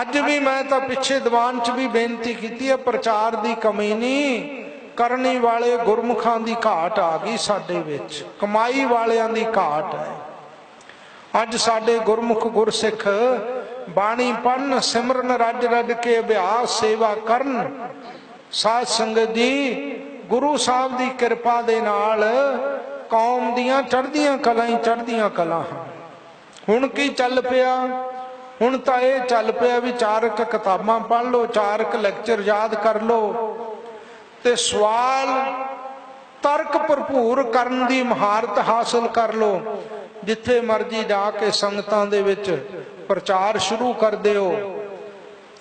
ਅੱਜ ਵੀ ਮੈਂ ਤਾਂ ਪਿੱਛੇ ਦੀਵਾਨ 'ਚ ਵੀ ਬੇਨਤੀ ਕੀਤੀ ਹੈ, ਪ੍ਰਚਾਰ ਦੀ ਕਮੀ ਨਹੀਂ। ਕਰਨੀ ਵਾਲੇ ਗੁਰਮੁਖਾਂ ਦੀ ਘਾਟ ਆ ਗਈ ਸਾਡੇ ਵਿੱਚ। ਕਮਾਈ ਵਾਲਿਆਂ ਦੀ ਘਾਟ ਹੈ। ਅੱਜ ਸਾਡੇ ਗੁਰਮੁਖ ਗੁਰਸਿੱਖ ਬਾਣੀ ਪੜਨ ਸਿਮਰਨ, ਰੱਜ ਰੱਜ ਕੇ ਅਭਿਆਸ, ਸੇਵਾ ਕਰਨ। ਸਾਧ ਸੰਗਤ ਜੀ ਗੁਰੂ ਸਾਹਿਬ ਦੀ ਕਿਰਪਾ ਦੇ ਨਾਲ ਕੌਮ ਦੀਆਂ ਚੜ੍ਹਦੀਆਂ ਕਲਾਂ ਹੀ ਚੜ੍ਹਦੀਆਂ ਕਲਾਂ ਹਨ। ਹੁਣ ਕੀ ਚੱਲ ਪਿਆ? ਹੁਣ ਤਾਂ ਇਹ ਚੱਲ ਪਿਆ ਵੀ ਚਾਰਕ ਕਿਤਾਬਾਂ ਪੜ੍ਹ ਲਓ, ਚਾਰਕ ਲੈਕਚਰ ਯਾਦ ਕਰ ਲਓ। ਤੇ ਸਵਾਲ ਤਰਕ ਭਰਪੂਰ ਕਰਨ ਦੀ ਮਹਾਰਤ ਹਾਸਲ ਕਰ ਲਓ, ਜਿੱਥੇ ਮਰਜ਼ੀ ਜਾ ਕੇ ਸੰਗਤਾਂ ਦੇ ਵਿੱਚ ਪ੍ਰਚਾਰ ਸ਼ੁਰੂ ਕਰ ਦਿਓ।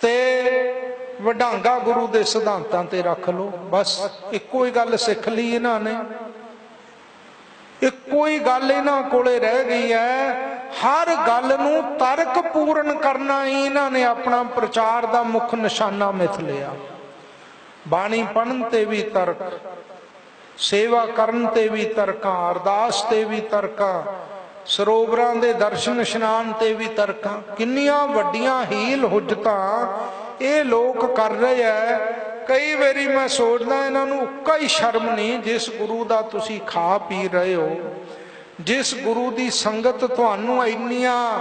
ਤੇ ਵਡਾਂਗਾ ਗੁਰੂ ਦੇ ਸਿਧਾਂਤਾਂ ਤੇ ਰੱਖ ਲਓ। ਬਸ ਇੱਕੋ ਹੀ ਗੱਲ ਸਿੱਖ ਲਈ ਇਹਨਾਂ ਨੇ। ਇੱਕੋ ਹੀ ਗੱਲ ਇਹਨਾਂ ਕੋਲੇ ਰਹਿ ਗਈ ਹੈ ਹਰ ਗੱਲ ਨੂੰ ਤਰਕ ਪੂਰਨ ਕਰਨਾ ਹੀ ਇਹਨਾਂ ਨੇ ਆਪਣਾ ਪ੍ਰਚਾਰ ਦਾ ਮੁੱਖ ਨਿਸ਼ਾਨਾ ਮਿਥ ਲਿਆ। ਬਾਣੀ ਪੜਨ ਤੇ ਵੀ ਤਰਕ, ਸੇਵਾ ਕਰਨ ਤੇ ਵੀ ਤਰਕਾਂ, ਅਰਦਾਸ ਤੇ ਵੀ ਤਰਕਾਂ, ਸਰੋਵਰਾਂ ਦੇ ਦਰਸ਼ਨ ਇਸ਼ਨਾਨ ਤੇ ਵੀ ਤਰਕਾਂ। ਕਿੰਨੀਆਂ ਵੱਡੀਆਂ ਹੀਲ ਹੁਜਤਾਂ ਇਹ ਲੋਕ ਕਰ ਰਹੇ ਐ। ਕਈ ਵਾਰੀ ਮੈਂ ਸੋਚਦਾ ਇਹਨਾਂ ਨੂੰ ਉੱਕਾ ਹੀ ਸ਼ਰਮ ਨਹੀਂ, ਜਿਸ ਗੁਰੂ ਦਾ ਤੁਸੀਂ ਖਾ ਪੀ ਰਹੇ ਹੋ। ਜਿਸ ਗੁਰੂ ਦੀ ਸੰਗਤ ਤੁਹਾਨੂੰ ਇੰਨੀਆਂ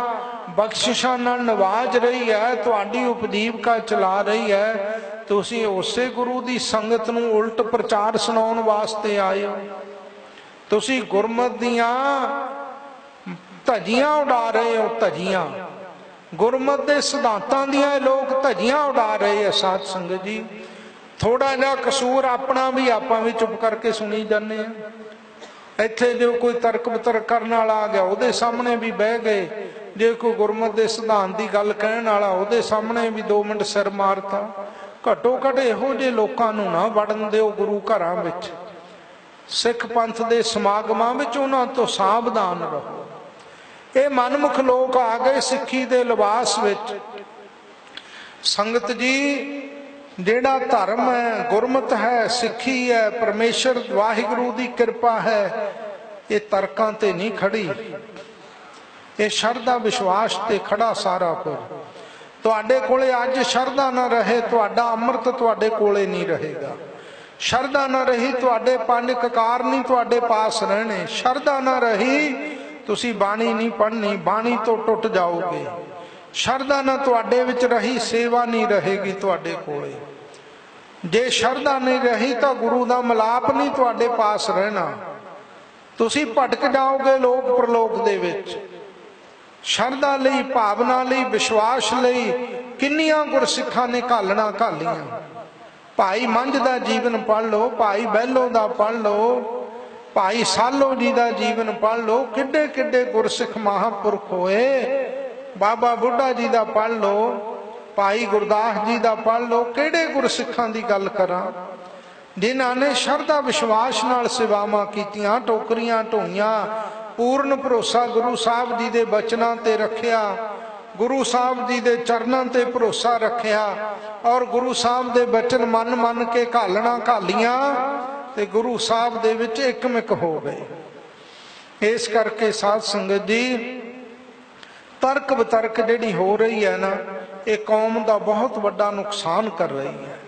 ਬਖਸ਼ਿਸ਼ਾਂ ਨਾਲ ਨਵਾਜ ਰਹੀ ਹੈ, ਤੁਹਾਡੀ ਉਪਦੀਪਕਾ ਚਲਾ ਰਹੀ ਹੈ, ਤੁਸੀਂ ਉਸੇ ਗੁਰੂ ਦੀ ਸੰਗਤ ਨੂੰ ਉਲਟ ਪ੍ਰਚਾਰ ਸੁਣਾਉਣ ਵਾਸਤੇ ਆਏ ਹੋ। ਤੁਸੀਂ ਗੁਰਮਤ ਦੀਆਂ ਧਜੀਆਂ ਉਡਾ ਰਹੇ ਹੋ, ਧਜੀਆਂ। ਗੁਰਮਤ ਦੇ ਸਿਧਾਂਤਾਂ ਦੀਆਂ ਲੋਕ ਧਜੀਆਂ ਉਡਾ ਰਹੇ ਆ ਸਾਧ ਸੰਗਤ ਜੀ। ਥੋੜਾ ਜਿਹਾ ਕਸੂਰ ਆਪਣਾ ਵੀ ਆਪਾਂ ਵੀ ਚੁੱਪ ਕਰਕੇ ਸੁਣੀ ਜਾਂਦੇ ਆ ਇੱਥੇ ਜੋ ਕੋਈ ਤਰਕ ਬਤਰਕ ਕਰਨ ਵਾਲਾ ਆ ਗਿਆ, ਉਹਦੇ ਸਾਹਮਣੇ ਵੀ ਬਹਿ ਗਏ। ਜੇ ਕੋਈ ਗੁਰਮਤ ਦੇ ਸਿਧਾਂਤ ਦੀ ਗੱਲ ਕਹਿਣ ਵਾਲਾ, ਉਹਦੇ ਸਾਹਮਣੇ ਵੀ 2 ਮਿੰਟ ਸਿਰ ਮਾਰਤਾ। ਘਟੋ ਘਟ ਇਹੋ ਜਿਹੇ ਲੋਕਾਂ ਨੂੰ ਨਾ ਵੜਨ ਦਿਓ ਗੁਰੂ ਘਰਾਂ ਵਿੱਚ। ਸਿੱਖ ਪੰਥ ਦੇ ਸਮਾਗਮਾਂ ਵਿੱਚ ਉਹਨਾਂ ਤੋਂ ਸਾਵਧਾਨ ਰਹੋ। ਇਹ ਮਨਮੁਖ ਲੋਕ ਆ ਗਏ ਸਿੱਖੀ ਦੇ ਲਿਬਾਸ ਵਿੱਚ। ਸੰਗਤ ਜੀ ਜਿਹੜਾ ਧਰਮ ਹੈ, ਗੁਰਮਤ ਹੈ, ਸਿੱਖੀ ਹੈ, ਪਰਮੇਸ਼ਰ, ਵਾਹਿਗੁਰੂ ਦੀ ਕਿਰਪਾ ਹੈ, ਇਹ ਤਰਕਾਂ ਤੇ ਨਹੀਂ ਖੜੀ। ਇਹ ਸ਼ਰਧਾ ਵਿਸ਼ਵਾਸ ਤੇ ਖੜਾ ਸਾਰਾ ਕੁਝ। ਤੁਹਾਡੇ ਕੋਲੇ ਅੱਜ ਸ਼ਰਧਾ ਨਾ ਰਹੇ, ਤੁਹਾਡਾ ਅੰਮ੍ਰਿਤ ਤੁਹਾਡੇ ਕੋਲੇ ਨਹੀਂ ਰਹੇਗਾ। ਸ਼ਰਧਾ ਨਾ ਰਹੀ, ਤੁਹਾਡੇ ਪੰਜ ਕਕਾਰ ਨਹੀਂ ਤੁਹਾਡੇ ਪਾਸ ਰਹਿਣੇ। ਸ਼ਰਧਾ ਨਾ ਰਹੀ, ਤੁਸੀਂ ਬਾਣੀ ਨਹੀਂ ਪੜ੍ਹਨੀ, ਬਾਣੀ ਤੋਂ ਟੁੱਟ ਜਾਓਗੇ। ਸ਼ਰਧਾ ਨਾ ਤੁਹਾਡੇ ਵਿੱਚ ਰਹੀ, ਸੇਵਾ ਨਹੀਂ ਰਹੇਗੀ ਤੁਹਾਡੇ ਕੋਲੇ। ਜੇ ਸ਼ਰਧਾ ਨਹੀਂ ਰਹੀ ਤਾਂ ਗੁਰੂ ਦਾ ਮਲਾਪ ਨਹੀਂ ਤੁਹਾਡੇ ਪਾਸ ਰਹਿਣਾ। ਤੁਸੀਂ ਭਟਕ ਜਾਓਗੇ ਲੋਕ ਪ੍ਰਲੋਕ ਦੇ ਵਿੱਚ। ਸ਼ਰਧਾ ਲਈ, ਭਾਵਨਾ ਲਈ, ਵਿਸ਼ਵਾਸ ਲਈ ਕਿੰਨੀਆਂ ਗੁਰਸਿੱਖਾਂ ਨੇ ਘਾਲਣਾ ਘਾਲੀਆਂ। ਭਾਈ ਮੰਝ ਦਾ ਜੀਵਨ ਪੜ ਲਓ, ਭਾਈ ਬਹਿਲੋ ਦਾ ਪੜ ਲਓ, ਭਾਈ ਸਾਲੋ ਜੀ ਦਾ ਜੀਵਨ ਪੜ ਲਓ ਕਿੱਡੇ ਕਿੱਡੇ ਗੁਰਸਿੱਖ ਮਹਾਪੁਰਖ ਹੋਏ। ਬਾਬਾ ਬੁੱਢਾ ਜੀ ਦਾ ਪੜ ਲਓ, ਭਾਈ ਗੁਰਦਾਸ ਜੀ ਦਾ ਪੜ ਲਓ, ਕਿਹੜੇ ਗੁਰਸਿੱਖਾਂ ਦੀ ਗੱਲ ਕਰਾਂ? ਜਿਨ੍ਹਾਂ ਨੇ ਸ਼ਰਧਾ ਵਿਸ਼ਵਾਸ ਨਾਲ ਸੇਵਾਵਾਂ ਕੀਤੀਆਂ, ਟੋਕਰੀਆਂ ਢੋਈਆਂ, ਪੂਰਨ ਭਰੋਸਾ ਗੁਰੂ ਸਾਹਿਬ ਜੀ ਦੇ ਬਚਨਾਂ ਤੇ ਰੱਖਿਆ, ਗੁਰੂ ਸਾਹਿਬ ਜੀ ਦੇ ਚਰਨਾਂ ਤੇ ਭਰੋਸਾ ਰੱਖਿਆ, ਔਰ ਗੁਰੂ ਸਾਹਿਬ ਦੇ ਬਚਨ ਮੰਨ ਮੰਨ ਕੇ ਘਾਲਣਾ ਘਾਲੀਆਂ, ਤੇ ਗੁਰੂ ਸਾਹਿਬ ਦੇ ਵਿੱਚ ਇੱਕਮਿਕ ਹੋ ਗਏ। ਇਸ ਕਰਕੇ ਸਾਧ ਸੰਗਤ ਜੀ ਤਰਕ ਬਤਰਕ ਜਿਹੜੀ ਹੋ ਰਹੀ ਹੈ ਨਾ, ਇਹ ਕੌਮ ਦਾ ਬਹੁਤ ਵੱਡਾ ਨੁਕਸਾਨ ਕਰ ਰਹੀ ਹੈ।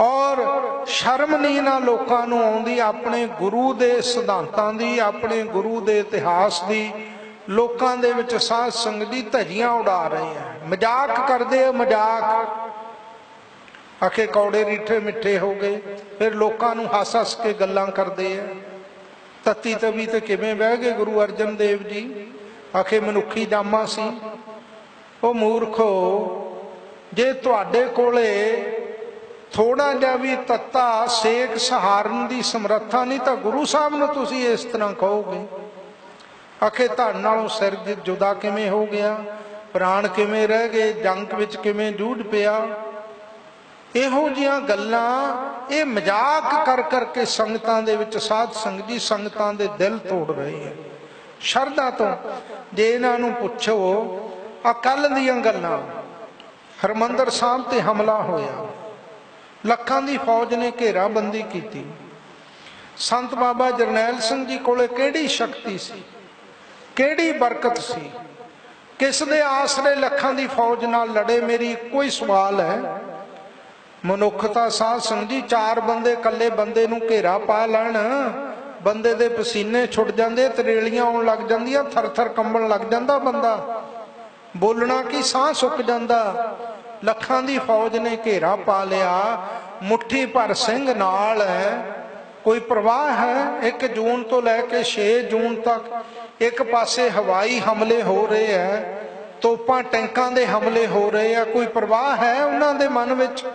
ਔਰ ਸ਼ਰਮ ਨਹੀਂ ਨਾ ਲੋਕਾਂ ਨੂੰ ਆਉਂਦੀ, ਆਪਣੇ ਗੁਰੂ ਦੇ ਸਿਧਾਂਤਾਂ ਦੀ, ਆਪਣੇ ਗੁਰੂ ਦੇ ਇਤਿਹਾਸ ਦੀ, ਲੋਕਾਂ ਦੇ ਵਿੱਚ ਸਾਧ ਸੰਗਤ ਦੀ ਧਜੀਆਂ ਉਡਾ ਰਹੇ ਆ ਮਜ਼ਾਕ ਕਰਦੇ ਆ, ਮਜ਼ਾਕ। ਆਖੇ ਕੌੜੇ ਰੀਠੇ ਮਿੱਠੇ ਹੋ ਗਏ, ਫਿਰ ਲੋਕਾਂ ਨੂੰ ਹੱਸ ਹੱਸ ਕੇ ਗੱਲਾਂ ਕਰਦੇ ਆ। ਤਤੀ ਤਵੀ ਤੇ ਕਿਵੇਂ ਬਹਿ ਗਏ ਗੁਰੂ ਅਰਜਨ ਦੇਵ ਜੀ? ਆਖੇ, ਮਨੁੱਖੀ ਜਾਮਾ ਸੀ। ਉਹ ਮੂਰਖੋ ਜੇ ਤੁਹਾਡੇ ਕੋਲੇ ਥੋੜਾ ਜਿਹਾ ਵੀ ਤੱਤਾ, ਸੇਕ ਸਹਾਰਨ ਦੀ ਸਮਰੱਥਾ ਨਹੀਂ, ਤਾਂ ਗੁਰੂ ਸਾਹਿਬ ਨੂੰ ਤੁਸੀਂ ਇਸ ਤਰ੍ਹਾਂ ਕਹੋਗੇ? ਆਖੇ, ਧੜ ਨਾਲੋਂ ਸਿਰ ਜੁਦਾ ਕਿਵੇਂ ਹੋ ਗਿਆ? ਪ੍ਰਾਣ ਕਿਵੇਂ ਰਹਿ ਗਏ? ਜੰਗ ਵਿੱਚ ਕਿਵੇਂ ਜੂਝ ਪਿਆ? ਇਹੋ ਜੀਆਂ ਗੱਲਾਂ, ਇਹ ਮਜ਼ਾਕ ਕਰ ਕਰਕੇ ਸੰਗਤਾਂ ਦੇ ਵਿੱਚ ਸਾਧ ਸੰਗਤ ਜੀ, ਸੰਗਤਾਂ ਦੇ ਦਿਲ ਤੋੜ ਰਹੇ ਹੈ ਸ਼ਰਧਾ ਤੋਂ ਜੇ ਇਹਨਾਂ ਨੂੰ ਪੁੱਛੋ ਆ ਕੱਲ ਦੀਆਂ ਗੱਲਾਂ। ਹਰਮੰਦਰ ਸਾਹਿਬ ਤੇ ਹਮਲਾ ਹੋਇਆ। ਲੱਖਾਂ ਦੀ ਫੌਜ ਨੇ ਘੇਰਾਬੰਦੀ ਕੀਤੀ। ਸੰਤ ਬਾਬਾ ਜਰਨੈਲ ਸਿੰਘ ਜੀ ਕੋਲੇ ਕਿਹੜੀ ਸ਼ਕਤੀ ਸੀ? ਕਿਹੜੀ ਬਰਕਤ ਸੀ? ਕਿਸ ਦੇ ਆਸਰੇ ਲੱਖਾਂ ਦੀ ਫੌਜ ਨਾਲ ਲੜੇ? ਮੇਰੀ ਕੋਈ ਸਵਾਲ ਹੈ। ਮਨੁੱਖਤਾ ਸਾਧ ਸੰਗ ਜੀ, ਚਾਰ ਬੰਦੇ ਇਕੱਲੇ ਬੰਦੇ ਨੂੰ ਘੇਰਾ ਪਾ ਲੈਣ। ਬੰਦੇ ਦੇ ਪਸੀਨੇ ਛੁੱਟ ਜਾਂਦੇ, ਤਰੇਲੀਆਂ ਆਉਣ ਲੱਗ ਜਾਂਦੀਆਂ, ਥਰ-ਥਰ ਕੰਬਣ ਲੱਗ ਜਾਂਦਾ ਬੰਦਾ। ਬੋਲਣਾ ਕੀ, ਸਾਹ ਸੁੱਕ ਜਾਂਦਾ। ਲੱਖਾਂ ਦੀ ਫੌਜ ਨੇ ਘੇਰਾ ਪਾ ਲਿਆ। ਮੁੱਠੀ ਭਰ ਸਿੰਘ ਨਾਲ ਹੈ। ਕੋਈ ਪ੍ਰਵਾਹ ਹੈ? 1 ਜੂਨ ਤੋਂ ਲੈ ਕੇ 6 ਜੂਨ ਤੱਕ ਇੱਕ ਪਾਸੇ ਹਵਾਈ ਹਮਲੇ ਹੋ ਰਹੇ ਹੈ। ਤੋਪਾਂ ਟੈਂਕਾਂ ਦੇ ਹਮਲੇ ਹੋ ਰਹੇ ਆ ਕੋਈ ਪ੍ਰਵਾਹ ਹੈ ਉਹਨਾਂ ਦੇ ਮਨ ਵਿੱਚ?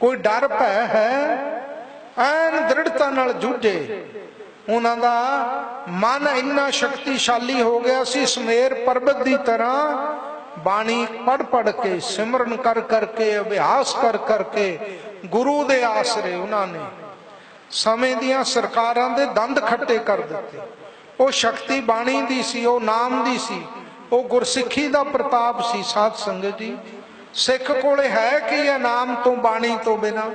ਕੋਈ ਡਰ, ਭੈ ਹੈ? ਐਨ ਦ੍ਰਿੜਤਾ ਨਾਲ ਜੂਝੇ। ਉਹਨਾਂ ਦਾ ਮਨ ਇੰਨਾ ਸ਼ਕਤੀਸ਼ਾਲੀ ਹੋ ਗਿਆ ਸੀ, ਸਮੇਰ ਪਰਬਤ ਦੀ ਤਰ੍ਹਾਂ ਬਾਣੀ ਪੜ ਪੜ ਕੇ, ਸਿਮਰਨ ਕਰ ਕਰਕੇ ਅਭਿਆਸ ਕਰ ਕਰਕੇ ਗੁਰੂ ਦੇ ਆਸਰੇ ਉਹਨਾਂ ਨੇ ਸਮੇਂ ਦੀਆਂ ਸਰਕਾਰਾਂ ਦੇ ਦੰਦ ਖੱਟੇ ਕਰ ਦਿੱਤੇ। ਉਹ ਸ਼ਕਤੀ ਬਾਣੀ ਦੀ ਸੀ, ਉਹ ਨਾਮ ਦੀ ਸੀ, ਉਹ ਗੁਰਸਿੱਖੀ ਦਾ ਪ੍ਰਤਾਪ ਸੀ। ਸਾਧ ਸੰਗਤ ਜੀ, ਸਿੱਖ ਕੋਲੇ ਹੈ ਕਿ ਇਹ ਨਾਮ ਤੋਂ ਬਾਣੀ ਤੋਂ ਬਿਨਾ?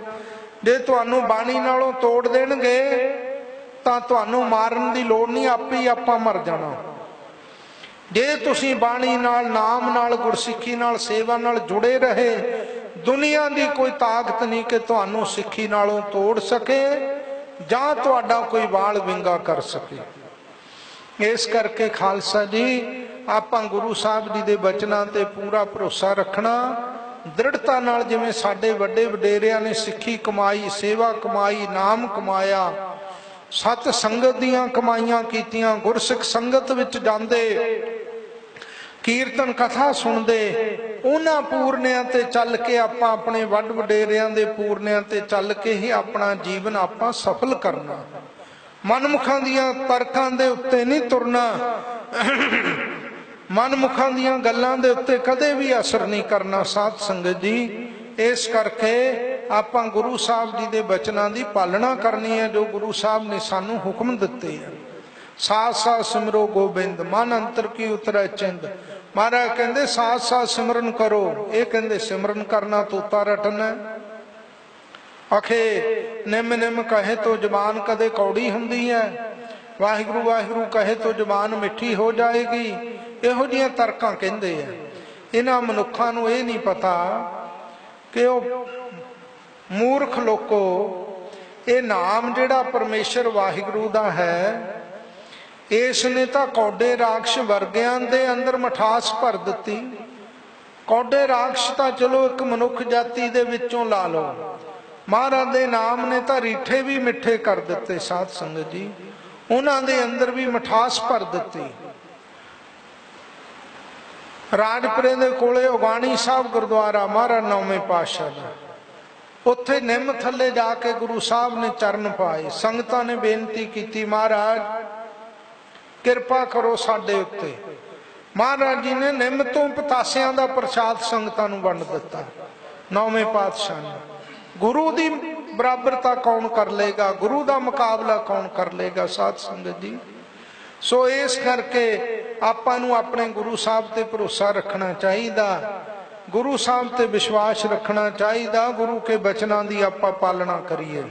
ਜੇ ਤੁਹਾਨੂੰ ਬਾਣੀ ਨਾਲੋਂ ਤੋੜ ਦੇਣਗੇ, ਤਾਂ ਤੁਹਾਨੂੰ ਮਾਰਨ ਦੀ ਲੋੜ ਨਹੀਂ, ਆਪੇ ਹੀ ਆਪਾਂ ਮਰ ਜਾਣਾ। ਜੇ ਤੁਸੀਂ ਬਾਣੀ ਨਾਲ, ਨਾਮ ਨਾਲ, ਗੁਰਸਿੱਖੀ ਨਾਲ, ਸੇਵਾ ਨਾਲ ਜੁੜੇ ਰਹੇ, ਦੁਨੀਆ ਦੀ ਕੋਈ ਤਾਕਤ ਨਹੀਂ ਕਿ ਤੁਹਾਨੂੰ ਸਿੱਖੀ ਨਾਲੋਂ ਤੋੜ ਸਕੇ, ਜਾਂ ਤੁਹਾਡਾ ਕੋਈ ਵਾਲ ਵਿੰਗਾ ਕਰ ਸਕੇ। ਇਸ ਕਰਕੇ ਖਾਲਸਾ ਜੀ, ਆਪਾਂ ਗੁਰੂ ਸਾਹਿਬ ਜੀ ਦੇ ਬਚਨਾਂ ਤੇ ਪੂਰਾ ਭਰੋਸਾ ਰੱਖਣਾ ਦ੍ਰਿੜਤਾ ਨਾਲ ਜਿਵੇਂ ਸਾਡੇ ਵੱਡੇ ਵਡੇਰਿਆਂ ਨੇ ਸਿੱਖੀ ਕਮਾਈ, ਸੇਵਾ ਕਮਾਈ, ਨਾਮ ਕਮਾਇਆ, ਸਤ ਸੰਗਤ ਦੀਆਂ ਕਮਾਈਆਂ ਕੀਤੀਆਂ, ਗੁਰਸਿੱਖ ਸੰਗਤ ਵਿੱਚ ਜਾਂਦੇ, ਕੀਰਤਨ ਕਥਾ ਸੁਣਦੇ, ਉਹਨਾਂ ਪੂਰਨਿਆਂ ਤੇ ਚੱਲ ਕੇ ਆਪਾਂ ਆਪਣੇ ਵੱਡ ਵਡੇਰਿਆਂ ਦੇ ਪੂਰਨਿਆਂ ਤੇ ਚੱਲ ਕੇ ਹੀ ਆਪਣਾ ਜੀਵਨ ਆਪਾਂ ਸਫਲ ਕਰਨਾ। ਮਨਮੁਖਾਂ ਦੀਆਂ ਤਰਕਾਂ ਦੇ ਉੱਤੇ ਨਹੀਂ ਤੁਰਨਾ। ਮਨਮੁਖਾਂ ਦੀਆਂ ਗੱਲਾਂ ਦੇ ਉੱਤੇ ਕਦੇ ਵੀ ਅਸਰ ਨਹੀਂ ਕਰਨਾ ਸਾਧ ਸੰਗਤ ਜੀ। ਇਸ ਕਰਕੇ ਆਪਾਂ ਗੁਰੂ ਸਾਹਿਬ ਜੀ ਦੇ ਬਚਨਾਂ ਦੀ ਪਾਲਣਾ ਕਰਨੀ ਹੈ, ਜੋ ਗੁਰੂ ਸਾਹਿਬ ਨੇ ਸਾਨੂੰ ਹੁਕਮ ਦਿੱਤੇ ਆ। ਸਾਥ ਸਾਥ ਸਿਮਰੋ ਗੋਬਿੰਦ, ਮਨ ਅੰਤਰ ਕੀ ਉਤਰੈ ਚਿੰਦ। ਮਹਾਰਾਜ ਕਹਿੰਦੇ ਸਾਥ ਸਾਥ ਸਿਮਰਨ ਕਰੋ। ਇਹ ਕਹਿੰਦੇ, ਸਿਮਰਨ ਕਰਨਾ ਤੋਤਾ ਰਟਣਾ ਅਖੇ ਨਿਮ ਨਿਮ ਕਹੇ ਤੋ ਜ਼ਬਾਨ ਕਦੇ ਕੌੜੀ ਹੁੰਦੀ ਹੈ। ਵਾਹਿਗੁਰੂ ਵਾਹਿਗੁਰੂ ਕਹੇ ਤੋ ਜ਼ਬਾਨ ਮਿੱਠੀ ਹੋ ਜਾਏਗੀ। ਇਹੋ ਜੀਆਂ ਤਰਕਾਂ ਕਹਿੰਦੇ ਆ। ਇਹਨਾਂ ਮਨੁੱਖਾਂ ਨੂੰ ਇਹ ਨਹੀਂ ਪਤਾ ਕਿ ਉਹ ਮੂਰਖ ਲੋਕੋ, ਇਹ ਨਾਮ ਜਿਹੜਾ ਪਰਮੇਸ਼ਰ ਵਾਹਿਗੁਰੂ ਦਾ ਹੈ ਇਸ ਨੇ ਤਾਂ ਕੌਡੇ ਰਾਖਸ਼ ਵਰਗਿਆਂ ਦੇ ਅੰਦਰ ਮਠਾਸ ਭਰ ਦਿੱਤੀ। ਕੌਡੇ ਰਾਖਸ਼ ਤਾਂ ਚਲੋ ਇੱਕ ਮਨੁੱਖ ਜਾਤੀ ਦੇ ਵਿੱਚੋਂ ਲਾ ਲਓ। ਮਹਾਰਾਜ ਦੇ ਨਾਮ ਨੇ ਤਾਂ ਰੀਠੇ ਵੀ ਮਿੱਠੇ ਕਰ ਦਿੱਤੇ, ਸਾਧ ਸੰਗਤ ਜੀ। ਉਹਨਾਂ ਦੇ ਅੰਦਰ ਵੀ ਮਠਾਸ ਭਰ ਦਿੱਤੀ। ਰਾਜਪੁਰੇ ਦੇ ਕੋਲੇ ਉਗਾਣੀ ਸਾਹਿਬ ਗੁਰਦੁਆਰਾ ਮਹਾਰਾਜ ਨੌਵੇਂ ਪਾਤਸ਼ਾਹ ਦਾ। ਉੱਥੇ ਨਿੰਮ ਥੱਲੇ ਜਾ ਕੇ ਗੁਰੂ ਸਾਹਿਬ ਨੇ ਚਰਨ ਪਾਏ। ਸੰਗਤਾਂ ਨੇ ਬੇਨਤੀ ਕੀਤੀ, ਮਹਾਰਾਜ, ਕਿਰਪਾ ਕਰੋ ਸਾਡੇ ਉੱਤੇ। ਮਹਾਰਾਜ ਜੀ ਨੇ ਨਿੰਮ ਤੋਂ ਪਤਾਸਿਆਂ ਦਾ ਪ੍ਰਸ਼ਾਦ ਸੰਗਤਾਂ ਨੂੰ ਵੰਡ ਦਿੱਤਾ, ਨੌਵੇਂ ਪਾਤਸ਼ਾਹ ਨੇ। ਗੁਰੂ ਦੀ ਬਰਾਬਰਤਾ ਕੌਣ ਕਰ ਲੇਗਾ? ਗੁਰੂ ਦਾ ਮੁਕਾਬਲਾ ਕੌਣ ਕਰ ਲੇਗਾ? ਸਾਧ ਸੰਗਤ ਜੀ। ਸੋ ਇਸ ਕਰਕੇ ਆਪਾਂ ਨੂੰ ਆਪਣੇ ਗੁਰੂ ਸਾਹਿਬ ਤੇ ਭਰੋਸਾ ਰੱਖਣਾ ਚਾਹੀਦਾ। ਗੁਰੂ ਸਾਹਿਬ ਤੇ ਵਿਸ਼ਵਾਸ ਰੱਖਣਾ ਚਾਹੀਦਾ। ਗੁਰੂ ਕੇ ਬਚਨਾਂ ਦੀ ਆਪਾਂ ਪਾਲਣਾ ਕਰੀਏ।